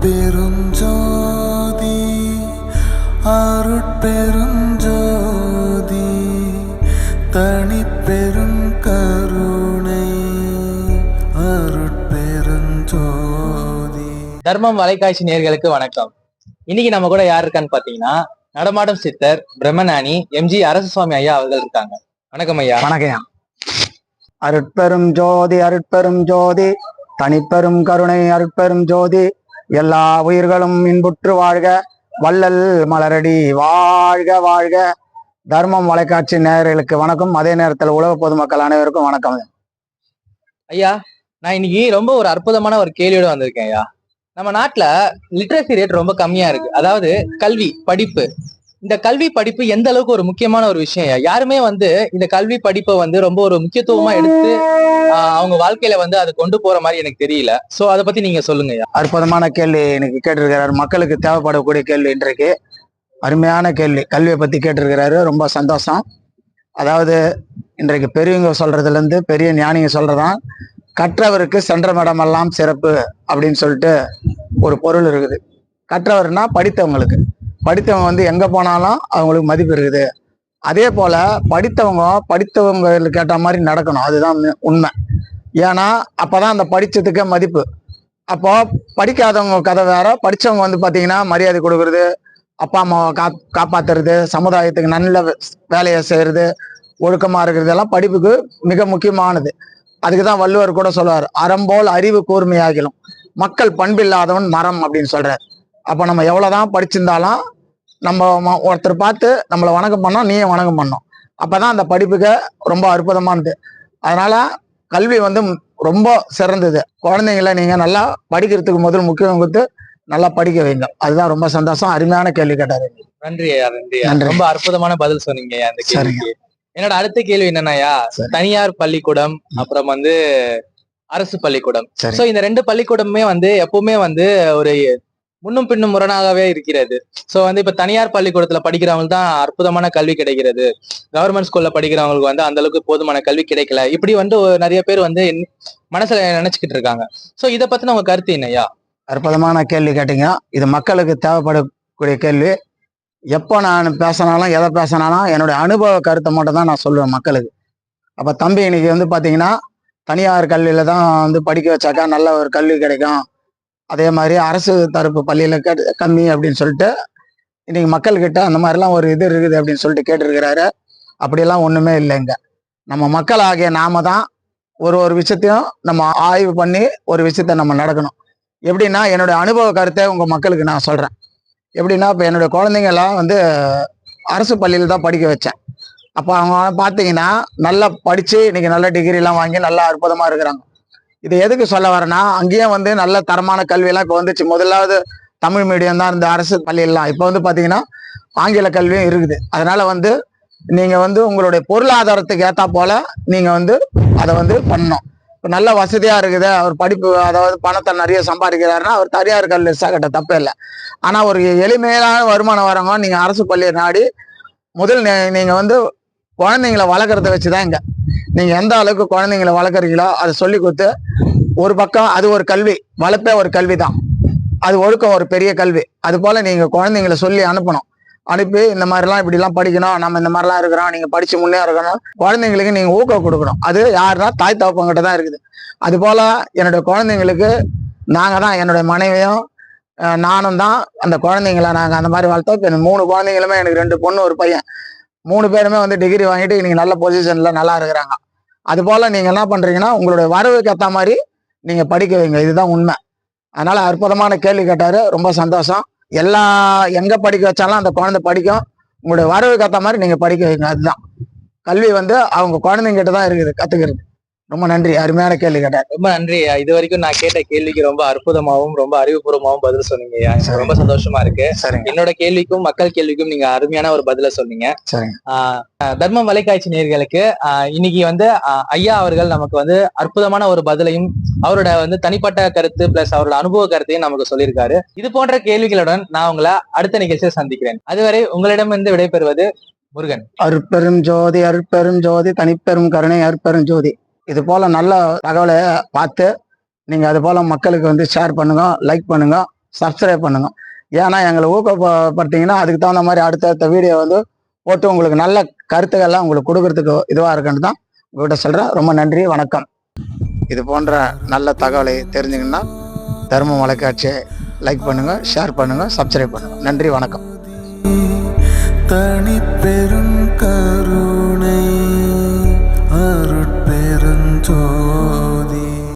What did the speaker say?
அருட்பெருஞ்சோதி அருட்பெருஞ்சோதி தனிப்பெரும் கருணை அருட்பெருஞ்சோதி. தர்மம் வலைக்காட்சி நேயர்களுக்கு வணக்கம். இன்னைக்கு நம்ம கூட யார் இருக்கான்னு பாத்தீங்கன்னா நடமாடும் சித்தர் பிரம்மஞானி எம்ஜி அரசு சுவாமி ஐயா அவர்கள் இருக்காங்க. வணக்கம் ஐயா. வணக்கம் அருட்பெரும் ஜோதி அருட்பெரும் ஜோதி தனிப்பெரும் கருணை அருட்பெரும் ஜோதி எல்லா உயிர்களும் இன்புற்று வாழ்க. வள்ளல் மலரடி வாழ்க வாழ்க. தர்மம் வலைக்காட்சி நேயர்களுக்கு வணக்கம். அதே நேரத்தில் உலக பொதுமக்கள் அனைவருக்கும் வணக்கம். ஐயா நான் இன்னைக்கு ரொம்ப ஒரு அற்புதமான ஒரு கேள்வியோட வந்திருக்கேன் ஐயா. நம்ம நாட்டுல லிட்ரஸி ரேட் ரொம்ப கம்மியா இருக்கு. அதாவது கல்வி படிப்பு இந்த கல்வி படிப்பு எந்த அளவுக்கு ஒரு முக்கியமான ஒரு விஷயம் யாருமே வந்து இந்த கல்வி படிப்பை வந்து ரொம்ப ஒரு முக்கியத்துவமா எடுத்து அவங்க வாழ்க்கையில வந்து அதை கொண்டு போற மாதிரி எனக்கு தெரியல. சோ அதை பத்தி நீங்க சொல்லுங்க ஐயா. அற்புதமான கேள்வி எனக்கு கேட்டிருக்கிறார். மக்களுக்கு தேவைப்படக்கூடிய கேள்வி இன்றைக்கு. அருமையான கேள்வி. கல்வியை பத்தி கேட்டிருக்கிறாரு. ரொம்ப சந்தோஷம். அதாவது இன்றைக்கு பெரியவங்க சொல்றதுல இருந்து பெரிய ஞானிங்க சொல்றதான் கற்றவருக்கு சென்ற மடமெல்லாம் சிறப்பு அப்படின்னு சொல்லிட்டு ஒரு பொருள் இருக்குது. கற்றவர்னா படித்தவங்களுக்கு. படித்தவங்க வந்து எங்கே போனாலும் அவங்களுக்கு மதிப்பு இருக்குது. அதே போல் படித்தவங்க படித்தவங்களுக்கு கேட்ட மாதிரி நடக்கணும். அதுதான் உண்மை- உண்மை. அப்போ தான் அந்த படித்ததுக்கே மதிப்பு. அப்போ படிக்காதவங்க கதை வேற படித்தவங்க வந்து பார்த்தீங்கன்னா மரியாதை கொடுக்குறது அப்பா அம்மாவை கா காப்பாற்றுறது சமுதாயத்துக்கு நல்ல வேலையை செய்கிறது ஒழுக்கமாக இருக்கிறது எல்லாம் படிப்புக்கு மிக முக்கியமானது. அதுக்கு தான் வள்ளுவர் கூட சொல்லுவார் அறம்போல் அறிவு கூர்மையாகிலும் மக்கள் பண்பில்லாதவன் மரம் அப்படின்னு சொல்கிறார் அப்போ நம்ம எவ்வளவுதான் படிச்சிருந்தாலும் நம்ம ஒருத்தர் பார்த்து நம்மளை வணக்கம் பண்ணோம் நீயும் வணக்கம் பண்ணோம். அப்பதான் அந்த படிப்புக்கு ரொம்ப அற்புதமானது அதனால கல்வி வந்து ரொம்ப சிறந்தது. குழந்தைங்கள நீங்க நல்லா படிக்கிறதுக்கு முதல் முக்கியம் கொடுத்து நல்லா படிக்க வைங்க. அதுதான் ரொம்ப சந்தோஷம். அருமையான கேள்வி கேட்டாரு. நன்றி நன்றி. ரொம்ப அற்புதமான பதில் சொன்னீங்க அந்த. கேள்விக்கு. என்னோட அடுத்த கேள்வி என்னன்னாயா. தனியார் பள்ளிக்கூடம் அப்புறம் வந்து அரசு பள்ளிக்கூடம். சோ இந்த ரெண்டு பள்ளிக்கூடமுமே வந்து எப்பவுமே வந்து ஒரு முன்னும் பின்னும் முரணாகவே இருக்கிறது. சோ வந்து இப்ப தனியார் பள்ளிக்கூடத்துல படிக்கிறவங்களுக்கு தான் அற்புதமான கல்வி கிடைக்கிறது. கவர்மெண்ட் ஸ்கூல்ல படிக்கிறவங்களுக்கு வந்து அந்த அளவுக்கு போதுமான கல்வி கிடைக்கல. இப்படி வந்து ஒரு- நிறைய பேர் வந்து மனசில் மனசுல நினைச்சுக்கிட்டு இருக்காங்க. சோ இதை பத்தின உங்க கருத்து என்னய்யா அற்புதமான கேள்வி கேட்டீங்க. இது மக்களுக்கு தேவைப்படக்கூடிய கேள்வி. எப்போ நான் பேசினாலும் எதை பேசினாலும் என்னுடைய அனுபவ கருத்தை மட்டும் தான் நான் சொல்லுவேன் மக்களுக்கு. அப்போ தம்பி இன்னைக்கு வந்து பார்த்தீங்கன்னா தனியார் கல்வியில் தான் வந்து படிக்க வச்சாக்கா நல்ல ஒரு கல்வி கிடைக்கும். அதே மாதிரி அரசு தரப்பு பள்ளியில் கேட்டு கம்மி அப்படின்னு சொல்லிட்டு இன்றைக்கி மக்கள்கிட்ட அந்த மாதிரிலாம் ஒரு இது இருக்குது அப்படின்னு சொல்லிட்டு கேட்டிருக்கிறாரு. அப்படியெல்லாம் ஒன்றுமே இல்லைங்க. நம்ம மக்கள் ஆகிய நாம தான் ஒரு ஒரு விஷயத்தையும் நம்ம ஆய்வு பண்ணி ஒரு விஷயத்த நம்ம நடக்கணும். எப்படின்னா என்னுடைய அனுபவ கருத்தை உங்கள் மக்களுக்கு நான் சொல்கிறேன் எப்படின்னா இப்போ என்னுடைய குழந்தைங்கள்லாம் வந்து அரசு பள்ளியில் தான் படிக்க வச்சேன். அப்போ அவங்க பார்த்தீங்கன்னா நல்லா படித்து இன்றைக்கி நல்ல டிகிரிலாம் வாங்கி நல்லா அற்புதமாக இருக்கிறாங்க. இது எதுக்கு சொல்ல வரேன்னா அங்கேயும் வந்து நல்ல தரமான கல்வியெல்லாம் இப்போ வந்துச்சு. முதலாவது தமிழ் மீடியம் தான் இந்த அரசு பள்ளியெல்லாம். இப்போ வந்து பார்த்தீங்கன்னா ஆங்கில கல்வியும் இருக்குது. அதனால வந்து நீங்கள் வந்து உங்களுடைய பொருளாதாரத்துக்கு ஏற்றா போல நீங்கள் வந்து அதை வந்து பண்ணணும். இப்போ நல்ல வசதியாக இருக்குது. அவர் படிப்பு அதாவது பணத்தை நிறைய சம்பாதிக்கிறாருன்னா அவர் தனியார் கல்வி கட்ட தப்பே இல்லை. ஆனால் ஒரு எளிமையான வருமானம் வரவங்க நீங்கள் அரசு பள்ளியை நாடி முதல் நீங்கள் வந்து குழந்தைங்களை வளர்க்குறத வச்சு தான் இங்கே. நீங்க எந்த அளவுக்கு குழந்தைங்களை வளர்க்குறீங்களோ அதை சொல்லி கொடுத்து ஒரு பக்கம் அது ஒரு கல்வி வளர்ப்பே ஒரு கல்வி தான் அது ஒழுக்கம் ஒரு பெரிய கல்வி. அது போல நீங்க குழந்தைங்களை சொல்லி அனுப்பணும். அனுப்பி இந்த மாதிரிலாம் இப்படிலாம் படிக்கணும் நம்ம இந்த மாதிரிலாம் இருக்கிறோம் நீங்க படிச்சு முன்னே இருக்கணும் குழந்தைங்களுக்கு நீங்க ஊக்கம் கொடுக்கணும். அது யாருன்னா தாய் தகப்பங்கிட்ட தான் இருக்குது. அது போல என்னுடைய குழந்தைங்களுக்கு நாங்க தான் என்னுடைய மனைவியும் நானும் தான் அந்த குழந்தைங்கள நாங்க அந்த மாதிரி வளர்த்தோம். இப்போ மூணு குழந்தைங்களுமே எனக்கு ரெண்டு பொண்ணு ஒரு பையன். மூணு பேருமே வந்து டிகிரி வாங்கிட்டு இன்னைக்கு நல்ல பொசிஷன்ல நல்லா இருக்கிறாங்க. அது போல நீங்க என்ன பண்றீங்கன்னா உங்களுடைய வரவுக்கு ஏற்ற மாதிரி நீங்க படிக்க வைங்க. இதுதான் உண்மை. அதனால அற்புதமான கேள்வி கேட்டாரு. ரொம்ப சந்தோஷம். எல்லா எங்க படிக்க வச்சாலும் அந்த குழந்தை படிக்கும். உங்களுடைய வரவுக்கு ஏற்ற மாதிரி நீங்க படிக்க வைங்க. அதுதான். கல்வி வந்து அவங்க குழந்தைங்கிட்ட தான் இருக்குது. கத்துக்கிறது. ரொம்ப நன்றி. அருமையான கேள்வி கேட்டார் ரொம்ப நன்றி. இது வரைக்கும் நான் கேட்ட கேள்விக்கு ரொம்ப அற்புதமாவும் ரொம்ப அறிவுபூர்வமாவும் பதில் சொன்னீங்க. ரொம்ப சந்தோஷமா இருக்கு. என்னோட கேள்விக்கும் மக்கள் கேள்விக்கும் நீங்க அருமையான ஒரு பதில சொன்னீங்க. தர்மம் வலைக்காட்சி நேயர்களுக்கு ஆஹ் இன்னைக்கு வந்து ஐயா அவர்கள் நமக்கு வந்து அற்புதமான ஒரு பதிலையும் அவரோட வந்து தனிப்பட்ட கருத்து பிளஸ் அவரோட அனுபவ கருத்தையும் நமக்கு சொல்லியிருக்காரு. இது போன்ற கேள்விகளுடன் நான் உங்களை அடுத்த நிகழ்ச்சியை சந்திக்கிறேன். அதுவரை உங்களிடமிருந்து விடைபெறுவது முருகன். அருட்பெரும் ஜோதி அருட்பெரும் ஜோதி தனிப்பெரும் கருணை அருட்பெரும் ஜோதி. இது போல நல்ல தகவலை பார்த்து நீங்க அது போல மக்களுக்கு வந்து ஷேர் பண்ணுங்க லைக் பண்ணுங்க சப்ஸ்கிரைப் பண்ணுங்க. ஏன்னா எங்களை ஊக்கப்படுத்திங்கன்னா அதுக்கு தகுந்த மாதிரி அடுத்தடுத்த வீடியோ வந்து போட்டு உங்களுக்கு நல்ல கருத்துக்கள்லாம் உங்களுக்கு கொடுக்கறதுக்கு இதுவாக இருக்குன்னு தான் உங்கள்கிட்ட சொல்கிறேன் ரொம்ப நன்றி வணக்கம். இது போன்ற நல்ல தகவலை தெரிஞ்சுங்கன்னா தர்ம மலைக்காட்சியை லைக் பண்ணுங்கள் ஷேர் பண்ணுங்கள் சப்ஸ்கிரைப் பண்ணுங்கள் நன்றி வணக்கம். தனி பெரும் கருணை